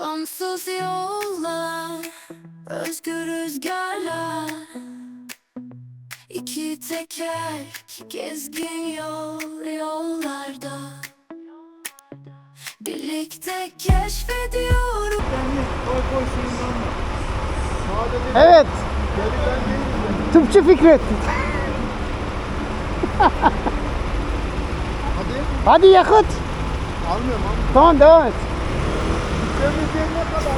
Sonsuz yollar, özgür rüzgarlar İki teker, gezgin yol yollarda Birlikte değil. Evet. Tıpçı Fikret. Hadi. Hadi yakıt. Almıyorum abi. Tamam devam et. Ne kadar?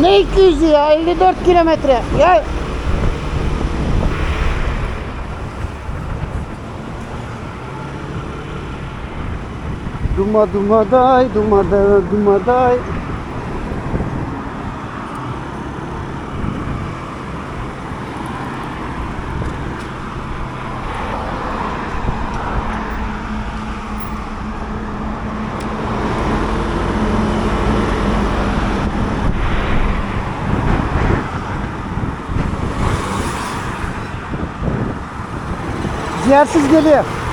Ne 200 ya 54 kilometre. Ya Duma duma day, duma da duma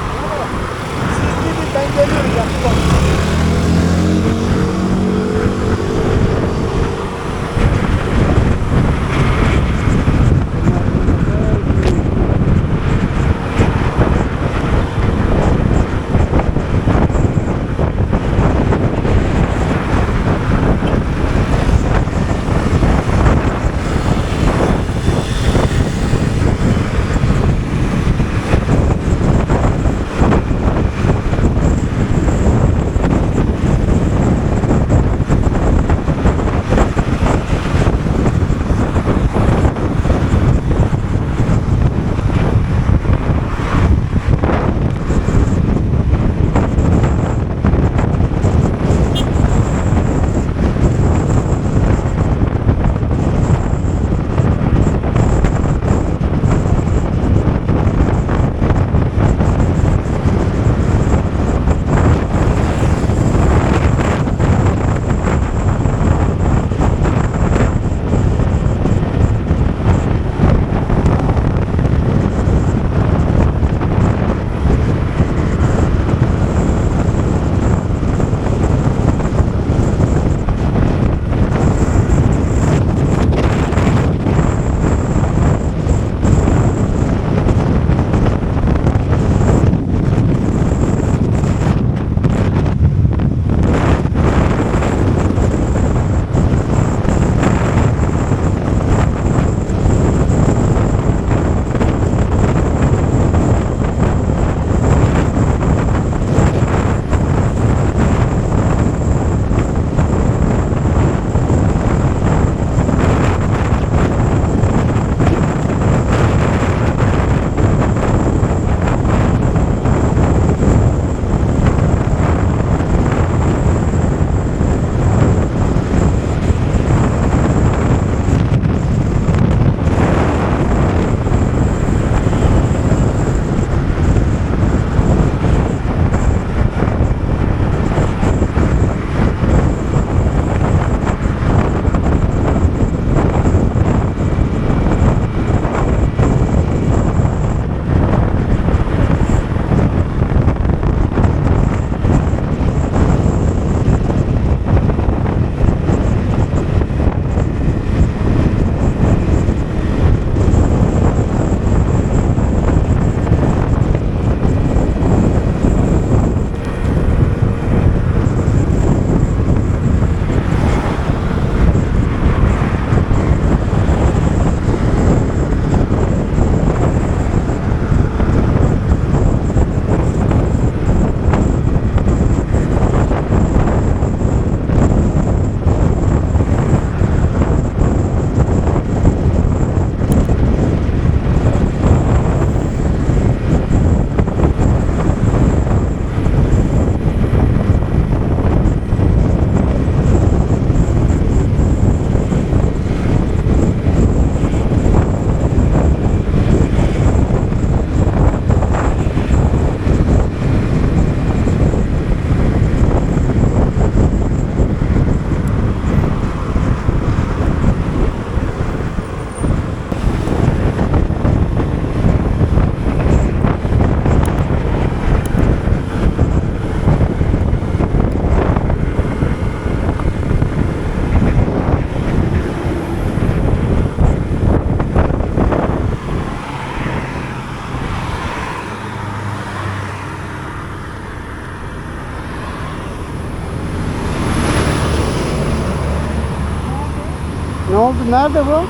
Nerede bu?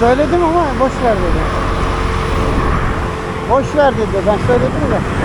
Söyledim ama boş ver dedi. Boş ver dedi. Ben söyledim de.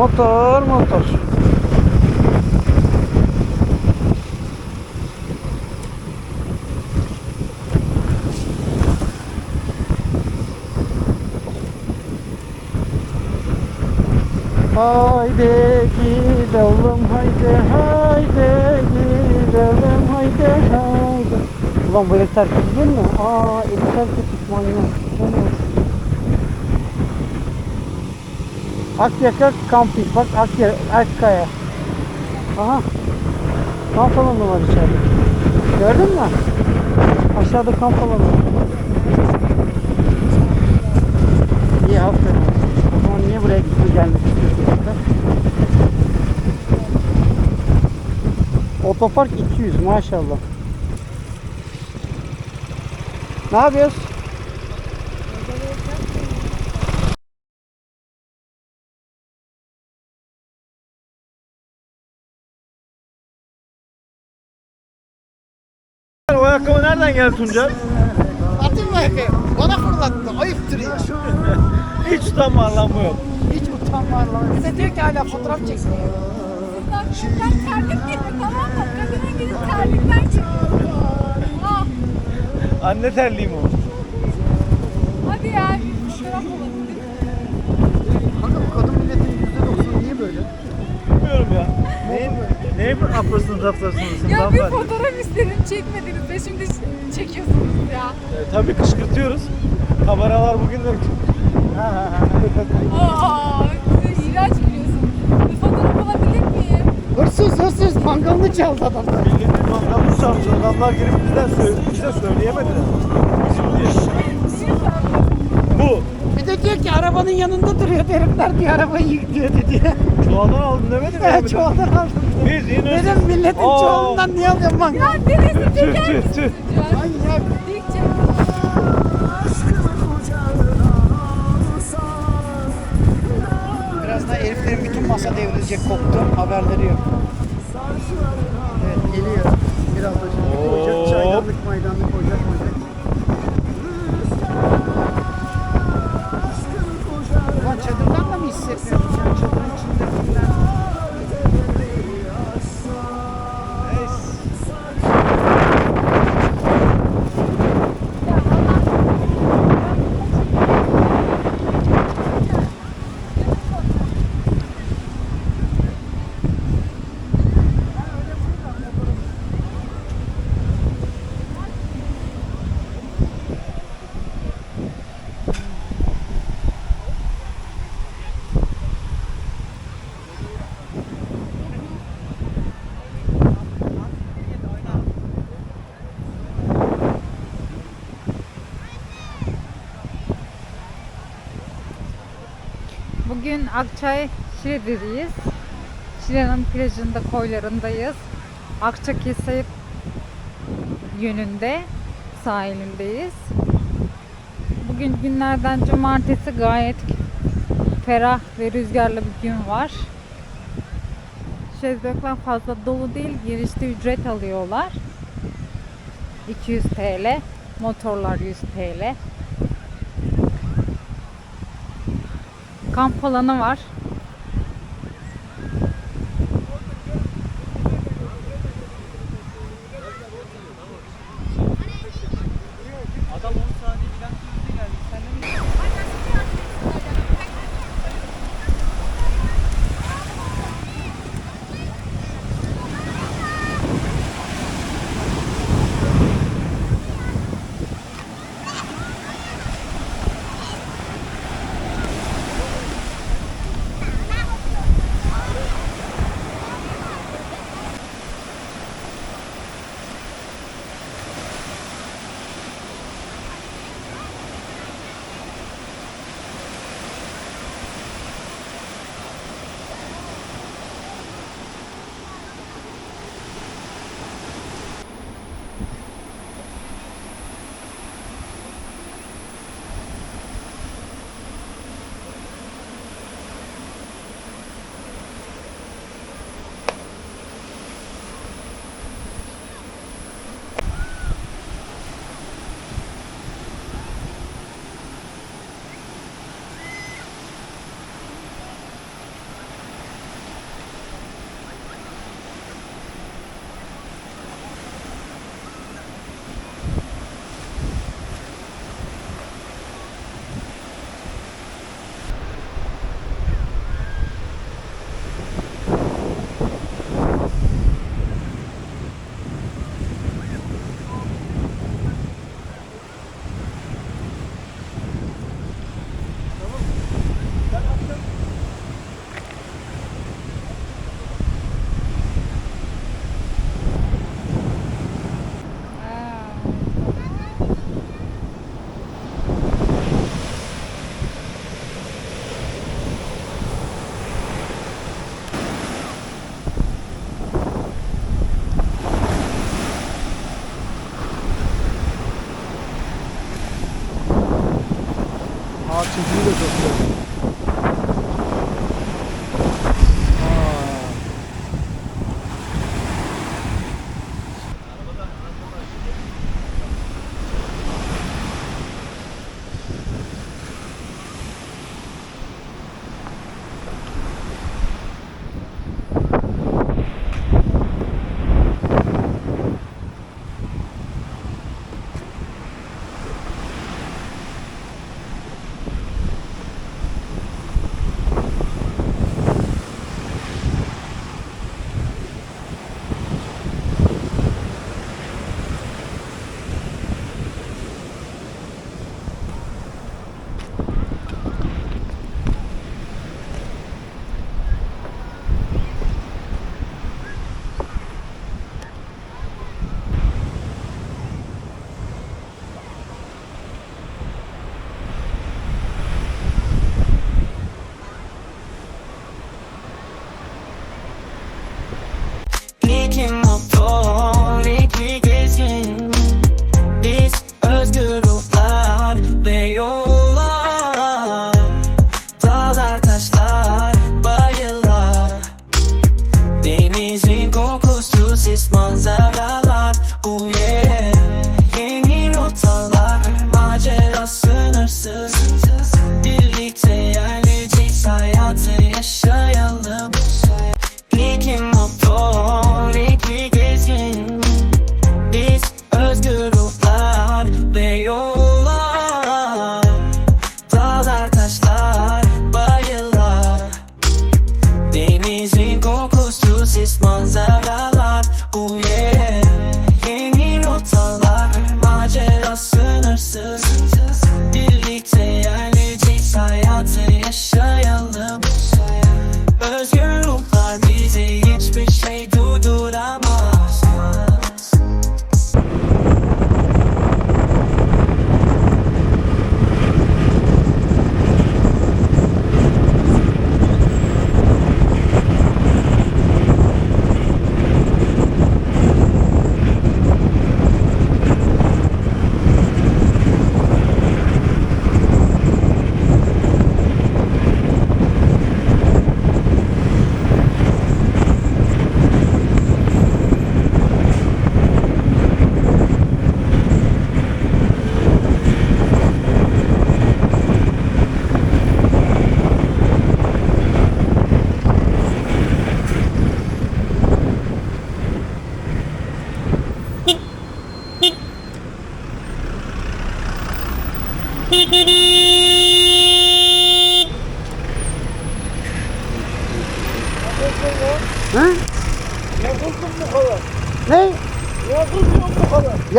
Motor, motor. Haydi gidelim haydi haydi gidelim haydi haydi. Ulan bu terk edilir mi? Aa terk etmiş manyak. Akyaka Camping. Bak Akya, Akkaya. Aha. Kamp alanı var içeride. Gördün mü? Aşağıda kamp alanı. İyi aferin. O zaman niye buraya gitme gelmek istiyorsun? Otopark 200 maşallah. Ne yapıyoruz? O ayakkabı nereden geldi Tuncay? Atayım mı ayakkabıyı? Bana fırlattı. Ayıptır ya. Hiç utanma lan bu yok. Hiç utanma Allah'ım. Bir de diyor ki hala fotoğraf çekmiyor. Ben terlik giydim tamam mı? Kadının gidip terlikler çıkıyor. Ah, Anne terliğim o. hadi ya. Fotoğraf olabilir. Kanka bu kadın milletin %90'ı niye böyle? Bilmiyorum ya. Neyin, neyin aplasını raflasını Ya bir fotoğraf istedim çekmediniz de şimdi çekiyorsunuz ya. E, tabii kışkırtıyoruz. Kameralar bugün de... Aa, iğrenç biliyorsun. Bir fotoğraf alabilir miyim? Hırsız hırsız mangalını çaldı adamlar. Milletin mangalını çalmış. Adamlar girip bizden söyle, bize söyleyemediler. Bizim diye. Bu. De diyor ki arabanın yanında duruyor herifler diyor arabayı yüklüyordu diye. Çuvaldan aldım demedim ya. Evet çuvaldan aldım. Biz yine... Dedim milletin Aa. çuvalından niye alıyorsun mangal? Ya neresi Tüh çeker tüh tüh. Manyak. Birazdan heriflerin bütün masa devrilecek koptu. Haberleri yok. Evet geliyor. Biraz da şimdi koyacak çaydanlık maydanlık koyacak koyacak. Ulan çadırdan da Akçay Şile'deyiz. Şile'nin plajında, koylarındayız. Akçakese yönünde sahilindeyiz. Bugün günlerden cumartesi gayet ferah ve rüzgarlı bir gün var. Şezlonglar fazla dolu değil, girişte ücret alıyorlar. 200 TL, motorlar 100 TL. Kamp alanı var.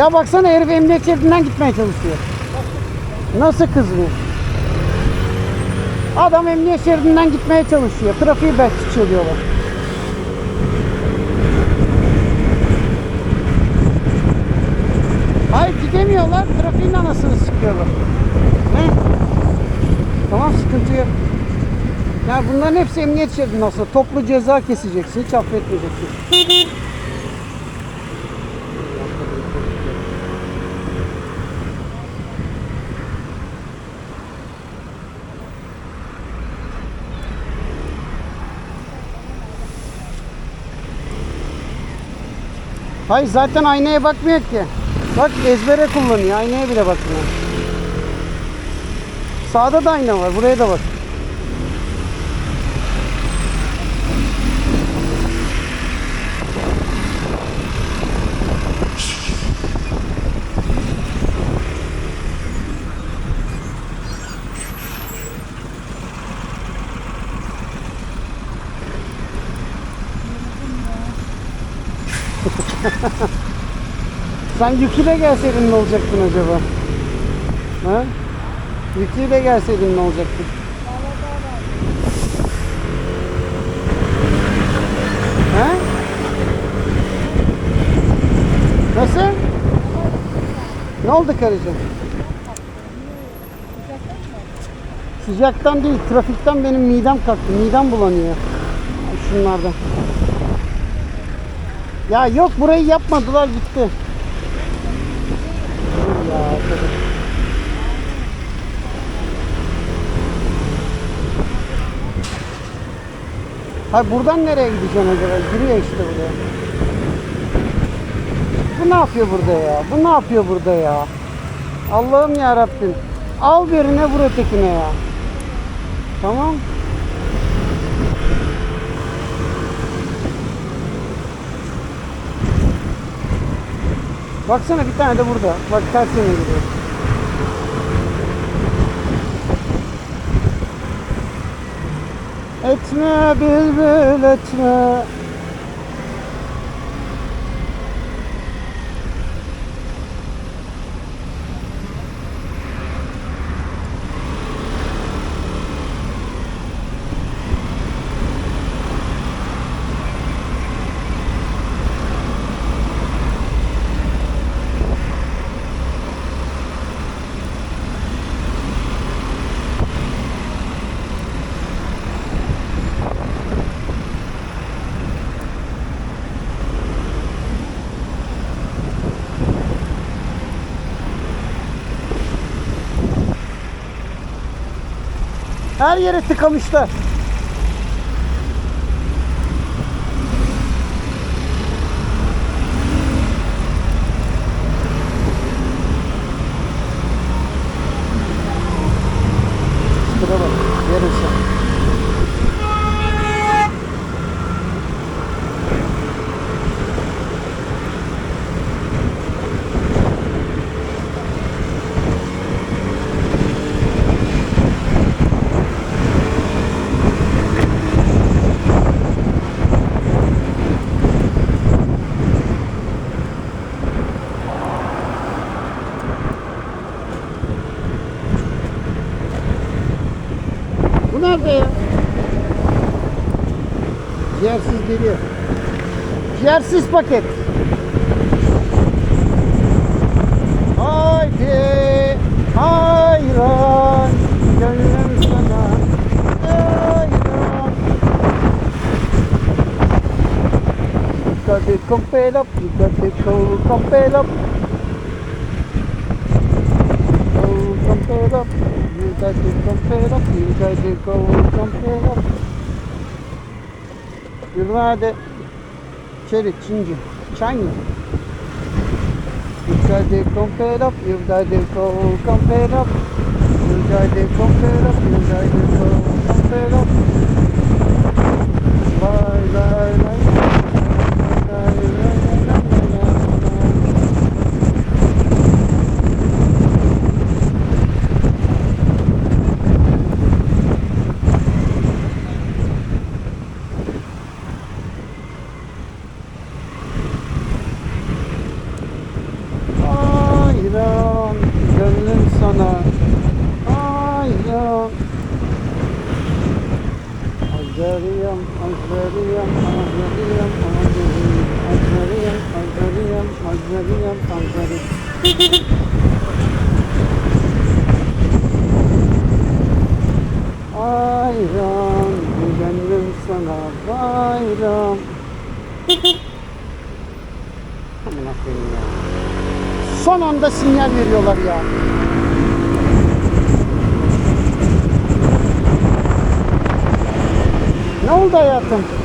Ya baksana herif emniyet şeridinden gitmeye çalışıyor. Nasıl kızmıyor? Adam emniyet şeridinden gitmeye çalışıyor. Trafiği belki çözüyorlar. Hayır gidemiyorlar. Trafiğin anasını sıkıyorlar. Ne? Tamam sıkıntı yok. Ya bunların hepsi emniyet şeridi aslında. Toplu ceza keseceksin. Hiç affetmeyeceksin. Hayır zaten aynaya bakmıyor ki. Bak ezbere kullanıyor. Aynaya bile bakmıyor. Sağda da ayna var. Buraya da bak. Sen yüküyle gelseydin ne olacaktın acaba? Ha? Yüküyle gelseydin ne olacaktın? Ha? Nasıl? Ne oldu karıcığım? Sıcaktan değil, trafikten benim midem kalktı. Midem bulanıyor. Şunlardan. Ya yok burayı yapmadılar gitti. Ya, Hayır buradan nereye gideceğim acaba? Giriyor işte buraya. Bu ne yapıyor burada ya? Bu ne yapıyor burada ya? Allah'ım ya Rabbim. Al birine vur ötekine ya. Tamam. Baksana bir tane de burada. Bak tersine gidiyor. Etme bülbül etme. Her yere tıkamışlar. geliyor. Yersiz paket. Haydi hayran gönlüm sana. You got it come up, you got it cold come fill up. Cold come up, you got it come up, you got it cold come up. Hadi. İçeri Çinci. Got to compare up, go compare up. To compare up, go compare up. Lay lay. Lay lay lay lay lay. Hayran gönlüm sana Hayran Azariyam, azariyam, azariyam, azariyam, azariyam, azariyam, azariyam. Hayran gönlüm sana bayram. Son anda sinyal veriyorlar ya. Ne oldu hayatım? Tamam bir